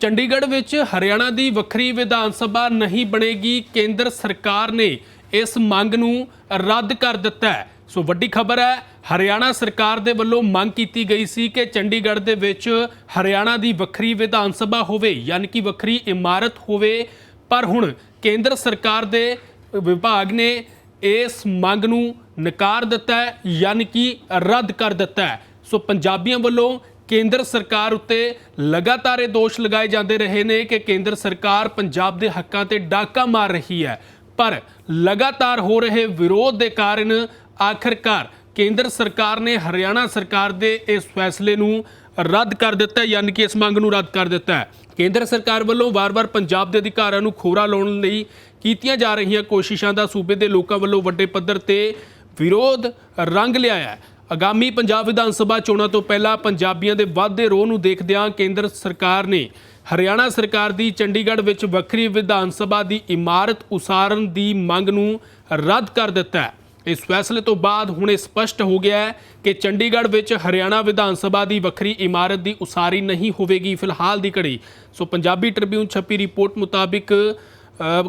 ਚੰਡੀਗੜ੍ਹ ਵਿੱਚ ਹਰਿਆਣਾ ਦੀ ਵੱਖਰੀ ਵਿਧਾਨ ਸਭਾ ਨਹੀਂ ਬਣੇਗੀ, ਕੇਂਦਰ ਸਰਕਾਰ ਨੇ ਇਸ ਮੰਗ ਨੂੰ ਰੱਦ ਕਰ ਦਿੱਤਾ ਹੈ। ਸੋ ਵੱਡੀ ਖਬਰ ਹੈ, ਹਰਿਆਣਾ ਸਰਕਾਰ ਦੇ ਵੱਲੋਂ ਮੰਗ ਕੀਤੀ ਗਈ ਸੀ ਕਿ ਚੰਡੀਗੜ੍ਹ ਦੇ ਵਿੱਚ ਹਰਿਆਣਾ ਦੀ ਵੱਖਰੀ ਵਿਧਾਨ ਸਭਾ ਹੋਵੇ, ਯਾਨੀ ਕਿ ਵੱਖਰੀ ਇਮਾਰਤ ਹੋਵੇ। ਪਰ ਹੁਣ ਕੇਂਦਰ ਸਰਕਾਰ ਦੇ ਵਿਭਾਗ ਨੇ ਇਸ ਮੰਗ ਨੂੰ ਨਕਾਰ ਦਿੱਤਾ ਹੈ, ਯਾਨੀ ਕਿ ਰੱਦ ਕਰ ਦਿੱਤਾ ਹੈ। ਸੋ ਪੰਜਾਬੀਆਂ ਵੱਲੋਂ ਕੇਂਦਰ ਸਰਕਾਰ ਉੱਤੇ ਲਗਾਤਾਰ ਇਹ ਦੋਸ਼ ਲਗਾਏ ਜਾਂਦੇ ਰਹੇ ਨੇ ਕਿ ਕੇਂਦਰ ਸਰਕਾਰ ਪੰਜਾਬ ਦੇ ਹੱਕਾਂ ਤੇ ਡਾਕਾ ਮਾਰ ਰਹੀ ਹੈ। ਪਰ ਲਗਾਤਾਰ ਹੋ ਰਹੇ ਵਿਰੋਧ ਦੇ ਕਾਰਨ ਆਖਰਕਾਰ ਕੇਂਦਰ ਸਰਕਾਰ ਨੇ ਹਰਿਆਣਾ ਸਰਕਾਰ ਦੇ ਇਸ ਫੈਸਲੇ ਨੂੰ ਰੱਦ ਕਰ ਦਿੱਤਾ ਯਾਨੀ ਕਿ ਇਸ ਮੰਗ ਨੂੰ ਰੱਦ ਕਰ ਦਿੱਤਾ ਹੈ। ਕੇਂਦਰ ਸਰਕਾਰ ਵੱਲੋਂ ਵਾਰ-ਵਾਰ ਪੰਜਾਬ ਦੇ ਅਧਿਕਾਰਾਂ ਨੂੰ ਖੋਰਾ ਲਾਉਣ ਲਈ ਕੀਤੀਆਂ ਜਾ ਰਹੀਆਂ ਕੋਸ਼ਿਸ਼ਾਂ ਦਾ ਸੂਬੇ ਦੇ ਲੋਕਾਂ ਵੱਲੋਂ ਵੱਡੇ ਪੱਧਰ ਤੇ ਵਿਰੋਧ ਰੰਗ ਲਿਆ ਹੈ। ਆਗਾਮੀ ਪੰਜਾਬ ਵਿਧਾਨ ਸਭਾ ਚੋਣਾਂ ਤੋਂ ਪਹਿਲਾਂ ਪੰਜਾਬੀਆਂ ਦੇ ਵੱਧਦੇ ਰੋਹ ਨੂੰ ਦੇਖਦਿਆਂ ਕੇਂਦਰ ਸਰਕਾਰ ਨੇ ਹਰਿਆਣਾ ਸਰਕਾਰ ਦੀ ਚੰਡੀਗੜ੍ਹ ਵਿੱਚ ਵੱਖਰੀ ਵਿਧਾਨ ਸਭਾ ਦੀ ਇਮਾਰਤ ਉਸਾਰਨ ਦੀ ਮੰਗ ਨੂੰ ਰੱਦ ਕਰ ਦਿੱਤਾ ਹੈ। ਇਸ ਫੈਸਲੇ ਤੋਂ ਬਾਅਦ ਹੁਣ ਇਹ ਸਪਸ਼ਟ ਹੋ ਗਿਆ ਹੈ ਕਿ ਚੰਡੀਗੜ੍ਹ ਵਿੱਚ ਹਰਿਆਣਾ ਵਿਧਾਨ ਸਭਾ ਦੀ ਵੱਖਰੀ ਇਮਾਰਤ ਦੀ ਉਸਾਰੀ ਨਹੀਂ ਹੋਵੇਗੀ ਫਿਲਹਾਲ ਦੀ ਘੜੀ। ਸੋ ਪੰਜਾਬੀ ਟ੍ਰਿਬਿਊਨ ਛਪੀ ਰਿਪੋਰਟ ਮੁਤਾਬਿਕ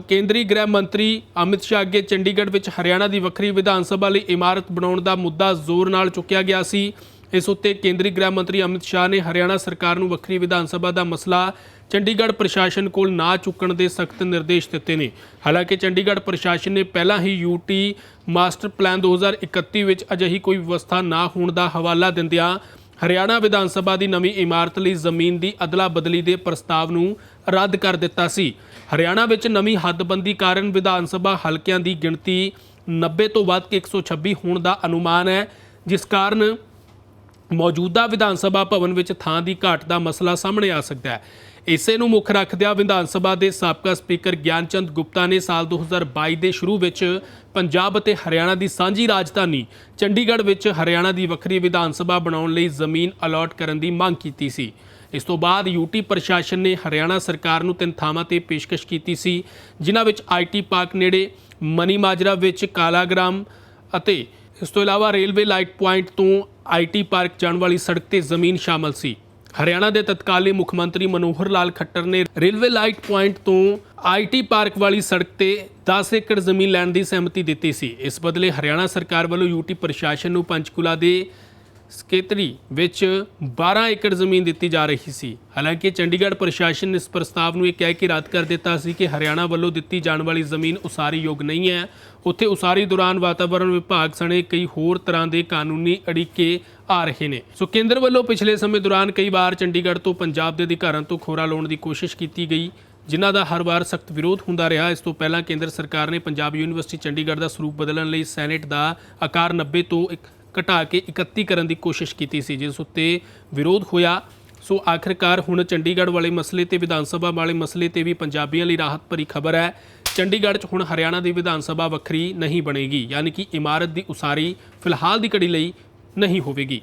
ਕੇਂਦਰੀ ਗ੍ਰਹਿ ਮੰਤਰੀ ਅਮਿਤ ਸ਼ਾਹ ਅੱਗੇ ਚੰਡੀਗੜ੍ਹ ਵਿੱਚ ਹਰਿਆਣਾ ਦੀ ਵੱਖਰੀ ਵਿਧਾਨ ਸਭਾ ਲਈ ਇਮਾਰਤ ਬਣਾਉਣ ਦਾ ਮੁੱਦਾ ਜ਼ੋਰ ਨਾਲ ਚੁੱਕਿਆ ਗਿਆ ਸੀ। ਇਸ ਉੱਤੇ ਕੇਂਦਰੀ ਗ੍ਰਹਿ ਮੰਤਰੀ ਅਮਿਤ ਸ਼ਾਹ ਨੇ ਹਰਿਆਣਾ ਸਰਕਾਰ ਨੂੰ ਵੱਖਰੀ ਵਿਧਾਨ ਸਭਾ ਦਾ ਮਸਲਾ ਚੰਡੀਗੜ੍ਹ ਪ੍ਰਸ਼ਾਸਨ ਕੋਲ ਨਾ ਚੁੱਕਣ ਦੇ ਸਖਤ ਨਿਰਦੇਸ਼ ਦਿੱਤੇ ਨੇ। ਹਾਲਾਂਕਿ ਚੰਡੀਗੜ੍ਹ ਪ੍ਰਸ਼ਾਸਨ ਨੇ ਪਹਿਲਾਂ ਹੀ ਯੂਟੀ ਮਾਸਟਰ ਪਲਾਨ 2031 ਵਿੱਚ ਅਜਿਹੀ ਕੋਈ ਵਿਵਸਥਾ ਨਾ ਹੋਣ ਦਾ ਹਵਾਲਾ ਦਿੰਦਿਆਂ ਹਰਿਆਣਾ ਵਿਧਾਨ ਸਭਾ ਦੀ ਨਵੀਂ ਇਮਾਰਤ ਲਈ ਜ਼ਮੀਨ ਦੀ ਅਦਲਾ ਬਦਲੀ ਦੇ ਪ੍ਰਸਤਾਵ ਨੂੰ ਰੱਦ ਕਰ ਦਿੱਤਾ ਸੀ। ਹਰਿਆਣਾ ਵਿੱਚ ਨਵੀਂ ਹੱਦਬੰਦੀ ਕਾਰਨ ਵਿਧਾਨ ਸਭਾ ਹਲਕਿਆਂ ਦੀ ਗਿਣਤੀ 90 ਤੋਂ ਵੱਧ ਕੇ 126 ਹੋਣ ਦਾ ਅਨੁਮਾਨ ਹੈ, ਜਿਸ ਕਾਰਨ ਮੌਜੂਦਾ ਵਿਧਾਨ ਸਭਾ ਭਵਨ ਵਿੱਚ ਥਾਂ ਦੀ ਘਾਟ ਦਾ ਮਸਲਾ ਸਾਹਮਣੇ ਆ ਸਕਦਾ ਹੈ। ਇਸੇ ਨੂੰ ਮੁੱਖ ਰੱਖਦਿਆਂ ਵਿਧਾਨ ਸਭਾ ਦੇ ਸਾਬਕਾ ਸਪੀਕਰ ਗਿਆਨਚੰਦ ਗੁਪਤਾ ਨੇ ਸਾਲ 2022 ਦੇ ਸ਼ੁਰੂ ਵਿੱਚ ਪੰਜਾਬ ਅਤੇ ਹਰਿਆਣਾ ਦੀ ਸਾਂਝੀ ਰਾਜਧਾਨੀ ਚੰਡੀਗੜ੍ਹ ਵਿੱਚ ਹਰਿਆਣਾ ਦੀ ਵੱਖਰੀ ਵਿਧਾਨ ਸਭਾ ਬਣਾਉਣ ਲਈ ਜ਼ਮੀਨ ਅਲਾਟ ਕਰਨ ਦੀ ਮੰਗ ਕੀਤੀ ਸੀ। ਇਸ ਤੋਂ ਬਾਅਦ ਯੂਟੀ ਪ੍ਰਸ਼ਾਸਨ ਨੇ ਹਰਿਆਣਾ ਸਰਕਾਰ ਨੂੰ ਤਿੰਨ ਥਾਵਾਂ ਤੇ ਪੇਸ਼ਕਸ਼ ਕੀਤੀ ਸੀ, ਜਿਨ੍ਹਾਂ ਵਿੱਚ ਆਈਟੀ ਪਾਰਕ ਨੇੜੇ, ਮਨੀ ਮਾਜਰਾ ਵਿੱਚ ਕਾਲਾਗ੍ਰਾਮ ਅਤੇ ਇਸ ਤੋਂ ਇਲਾਵਾ ਰੇਲਵੇ ਲਾਈਟ ਪੁਆਇੰਟ ਤੋਂ ਆਈਟੀ ਪਾਰਕ ਜਾਣ ਵਾਲੀ ਸੜਕ ਤੇ ਜ਼ਮੀਨ ਸ਼ਾਮਲ ਸੀ। ਹਰਿਆਣਾ ਦੇ ਤਤਕਾਲੀ ਮੁੱਖ ਮੰਤਰੀ ਮਨੋਹਰ ਲਾਲ ਖੱਟਰ ਨੇ ਰੇਲਵੇ ਲਾਈਟ ਪੁਆਇੰਟ ਤੋਂ ਆਈਟੀ ਪਾਰਕ ਵਾਲੀ ਸੜਕ ਤੇ 10 ਏਕੜ ਜ਼ਮੀਨ ਲੈਣ ਦੀ ਸਹਿਮਤੀ ਦਿੱਤੀ ਸੀ। ਇਸ ਬਦਲੇ ਹਰਿਆਣਾ ਸਰਕਾਰ ਵੱਲੋਂ ਯੂਟੀ ਪ੍ਰਸ਼ਾਸਨ ਨੂੰ ਪੰਚਕੁਲਾ ਦੇ ਸਕੇਤਰੀ ਵਿੱਚ 12 ਏਕੜ ਜ਼ਮੀਨ ਦਿੱਤੀ ਜਾ ਰਹੀ ਸੀ। ਹਾਲਾਂਕਿ ਚੰਡੀਗੜ੍ਹ ਪ੍ਰਸ਼ਾਸਨ ਨੇ ਇਸ ਪ੍ਰਸਤਾਵ ਨੂੰ ਇਹ ਕਹਿ ਕੇ ਰੱਦ ਕਰ ਦਿੱਤਾ ਸੀ ਕਿ ਹਰਿਆਣਾ ਵੱਲੋਂ ਦਿੱਤੀ ਜਾਣ ਵਾਲੀ ਜ਼ਮੀਨ ਉਸਾਰੀ ਯੋਗ ਨਹੀਂ ਹੈ। ਉੱਥੇ ਉਸਾਰੀ ਦੌਰਾਨ ਵਾਤਾਵਰਣ ਵਿਭਾਗ ਸਣੇ ਕਈ ਹੋਰ ਤਰ੍ਹਾਂ ਦੇ ਕਾਨੂੰਨੀ ਅੜਿੱਕੇ ਆ ਰਹੇ ਨੇ। ਸੋ ਕੇਂਦਰ ਵੱਲੋਂ ਪਿਛਲੇ ਸਮੇਂ ਦੌਰਾਨ ਕਈ ਵਾਰ ਚੰਡੀਗੜ੍ਹ ਤੋਂ ਪੰਜਾਬ ਦੇ ਅਧਿਕਾਰਾਂ ਤੋਂ ਖੋਰਾ ਲਾਉਣ ਦੀ ਕੋਸ਼ਿਸ਼ ਕੀਤੀ ਗਈ, ਜਿਨ੍ਹਾਂ ਦਾ ਹਰ ਵਾਰ ਸਖਤ ਵਿਰੋਧ ਹੁੰਦਾ ਰਿਹਾ। ਇਸ ਤੋਂ ਪਹਿਲਾਂ ਕੇਂਦਰ ਸਰਕਾਰ ਨੇ ਪੰਜਾਬ ਯੂਨੀਵਰਸਿਟੀ ਚੰਡੀਗੜ੍ਹ ਦਾ ਸਰੂਪ ਬਦਲਣ ਲਈ ਸੈਨੇਟ ਦਾ ਆਕਾਰ 90 ਤੋਂ ਇੱਕ ਘਟਾ ਕੇ 31 ਕਰਨ ਦੀ ਕੋਸ਼ਿਸ਼ ਕੀਤੀ ਸੀ, ਜਿਸ ਉੱਤੇ ਵਿਰੋਧ ਹੋਇਆ। ਸੋ ਆਖਰਕਾਰ ਹੁਣ ਚੰਡੀਗੜ੍ਹ ਵਾਲੇ ਮਸਲੇ ਤੇ ਵਿਧਾਨ ਸਭਾ ਵਾਲੇ ਮਸਲੇ ਤੇ ਵੀ ਪੰਜਾਬੀਆਂ ਲਈ ਰਾਹਤ ਭਰੀ ਖਬਰ ਹੈ। ਚੰਡੀਗੜ੍ਹ 'ਚ ਹੁਣ ਹਰਿਆਣਾ ਦੀ ਵਿਧਾਨ ਸਭਾ ਵੱਖਰੀ ਨਹੀਂ ਬਣੇਗੀ, ਯਾਨੀ ਕਿ ਇਮਾਰਤ ਦੀ ਉਸਾਰੀ ਫਿਲਹਾਲ ਦੀ ਘੜੀ ਲਈ ਨਹੀਂ ਹੋਵੇਗੀ।